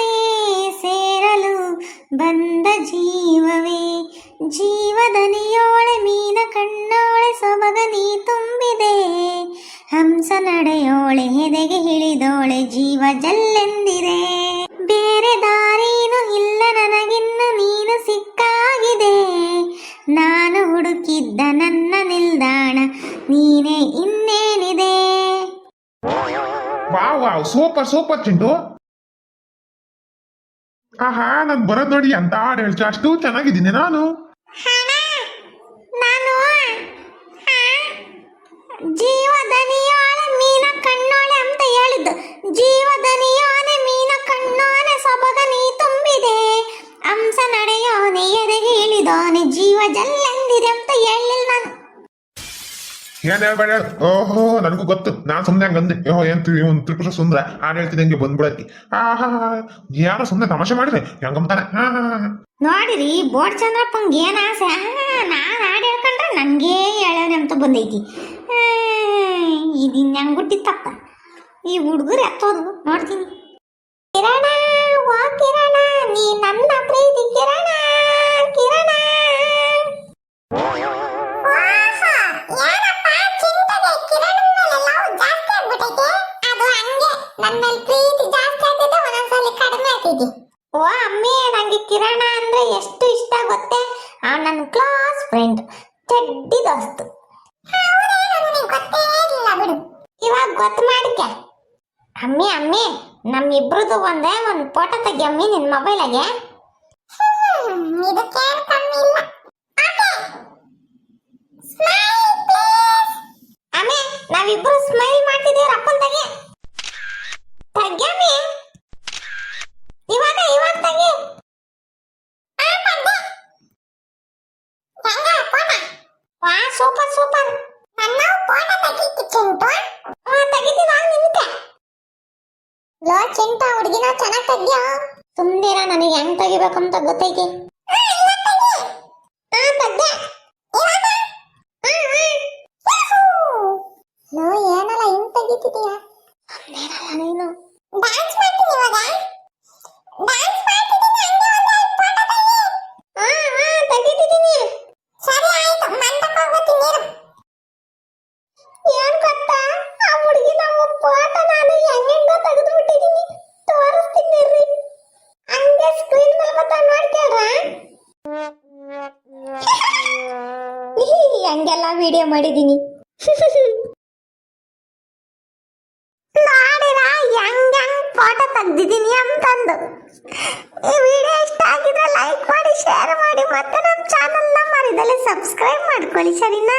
ಜೀವನೇ ಸೇರಲು ಬಂದ ಜೀವವೇ. ಜೀವದನಿಯೋಳೆ ಮೀನ ಕಣ್ಣೋಳೆ ಸೊಬಗ ನೀ ತುಂಬಿದೆ. ಹಂಸ ನಡೆಯೋಳೆ ಹೆದೆಗೆ ಹಿಳಿದೋಳೆ ಜೀವ ಜಲ್ಲೆಂದಿದೆ. ಬೇರೆ ದಾರಿನೂ ಇಲ್ಲ ನನಗಿನ್ನು ನೀನು ಸಿಕ್ಕಾಗಿದೆ. ನಾನು ಹುಡುಕಿದ್ದ ನನ್ನ ನಿಲ್ದಾಣ ನೀನೇ ಇನ್ನೇನಿದೆ. Super super Chintu. ಆಹಾ, ನಾನು ಬರೋದ್ ನೋಡಿ ಅಂತ ಹಾಡು ಹೇಳ್ತು ಅಷ್ಟು ಚೆನ್ನಾಗಿದ್ದೀನಿ ನಾನು. ನಾನು ಜೀವದನಿಯೋಳೆ ಮೀನ ಕಣ್ಣೋಳೆ ಅಂತ ಹೇಳಿದ್ದು. ಜೀವದನಿಯೋನೆ ಮೀನ ಕಣ್ಣೋನೆ ಸೊಬಗ ನೀ ತುಂಬಿದೆ. ಅಂಶ ನಡೆಯೋನೆ ಎದೆಗೆ ಇಳಿದೋನೆ ಜೀವ ಜಲ್ಲೆಂದಿದೆ ಅಂತ ಹೇಳಿಲ್ಲ ನಾನು. ಏನ್ ಹೇಳ್ಬೇಡ ಹೇಳು. ಓಹೋ, ನನಗೂ ಗೊತ್ತು. ನಾನ್ ಸುಮ್ಮನೆ ಹಂಗಂದೆ ಓಹೋ ಏನ್ ತಿ- ಒಂದು ತ್ರಿಪುರ ಸುಂದರ? ಹಾಡು ಬಂದ್ಬಿಡತ್ತಿ ಆಹಾ ಯಾರೋ ಸುಮ್ಮನೆ ತಮಾಷೆ ಮಾಡಿದ್ರೆ ಹೆಂಗಂತಾನೆ ಹಾ. ನೋಡಿರಿ ಬೋರ್ಡ್ ಚಂದ್ರಪ್ಪ ಏನ್ ಆಸೆ? ನಾನು ಹಾಡು ಹೇಳ್ಕೊಂಡ್ರೆ ನನಗೇ ಹೇಳೋಣ ಅಂತ ಬಂದೈತಿ. ಇದಿನ್ ಹೆಂಗ್ ಹುಟ್ಟಿತ್ತಪ್ಪ? ಈ ಹುಡುಗರು ಎತ್ತೋದು. ನೋಡ್ತೀನಿ. ಕಿರಣ ಓ ಅಮ್ಮಿ ನಂಗೆ ಕಿರಣ ಅಂದ್ರೆ ಎಷ್ಟು ಇಷ್ಟ ಗೊತ್ತೇ? ಆ ನನ್ನ ಕ್ಲಾಸ್ ಫ್ರೆಂಡ್ ಚಡ್ಡಿ ದೋಸ್ತು. ಇವಾಗ ಗೊತ್ತು ಮಾಡಿಕೆ ಅಮ್ಮಿ ಅಮ್ಮಿ ನಮ್ಮಿಬ್ರದ್ದು ಒಂದೇ ಒಂದು ಫೋಟೋ ತೆಗಿಯಮ್ಮಿ ನಿನ್ನ ಮೊಬೈಲಾಗೆ ಇದಕ್ಕೇನು ಕಮ್ಮಿ ಇಲ್ಲ ಅಮ್ಮಿ ನಾವಿಬ್ರು ಸ್ಮೈಲ್ ಮಾಡ್ತಿದೀವಿ ಅಪ್ಪನ್ ತೆಗಿ ತೆಗ್ಯಮ್ಮಿ ಇವಾಗ ಇವಾಗ ತೆಗಿ ವಾ ಸೂಪರ್ ಸೂಪರ್ ನನ್ನ ಫೋಟೋ ತೆಗಿತಿ ಚಿಂಟು ಹಾ ತೆಗಿತೀನಿ ಆಗ ನಿಮಿತೆ ಲೋ ಚಿಂತ ಹುಡುಗಿನ ಚೆನ್ನಾಗಿ ತೆಗ್ಯ ಸುಮ್ನಿರ ನನಗೆ ಹೆಂಗ್ ತೆಗಿಬೇಕಂತ ಗೊತ್ತೈತಿ ಹಾ ತೆಗ್ದೆ ಲೋ ಏನಲ್ಲ ಹಿಂಗ್ ತೆಗಿತಿದೀಯ ಸುಮ್ನಿರಲ್ಲ ನೀನು ಡ್ಯಾನ್ಸ್ ಮಾಡ್ತೀನಿ ಇವಾಗ ಡ್ಯಾನ್ಸ್ ಮಾಡ್ತಿದ್ದೀನಿ ಹಂಗೆ ಒಂದು ಫೋಟೋ ತೆಗಿ ಹಾ ಹಾ ತೆಗಿತಿದ್ದೀನಿ ಸರಿ ಆಯ್ತು ಮಂಟಪ ಹೋಗ್ತೀನಿ ನೀರು ಏನ್ ಗೊತ್ತಾ ಆ ಹುಡುಗಿ ನಮ್ಮ ಫೋಟೋ ನಾನು ಹೆಂಗೆಂಗೋ ತೆಗೆದು ಬಿಟ್ಟಿದ್ದೀನಿ ತೋರಿಸ್ತೀನಿ ರೀ ಹಂಗೆ ಸ್ಕ್ರೀನ್ ಮೇಲೆ ಬತ್ತ ನೋಡ್ಕೊಳ್ರ ಹಂಗೆಲ್ಲ ವಿಡಿಯೋ ಮಾಡಿದೀನಿ. ಹೆಂಗ್ ಹೆಂಗ್ ಫೋಟೋ ಅಂತಂದು. ಈ ವಿಡಿಯೋ ಇಷ್ಟ ಆಗಿದ್ರೆ ಲೈಕ್ ಮಾಡಿ ಶೇರ್ ಮಾಡಿ, ಮತ್ತೆ ನಮ್ಮ ಚಾನಲ್ನ ಮರಿದಲ್ಲಿ ಸಬ್ಸ್ಕ್ರೈಬ್ ಮಾಡ್ಕೊಳ್ಳಿ, ಸರಿನಾ?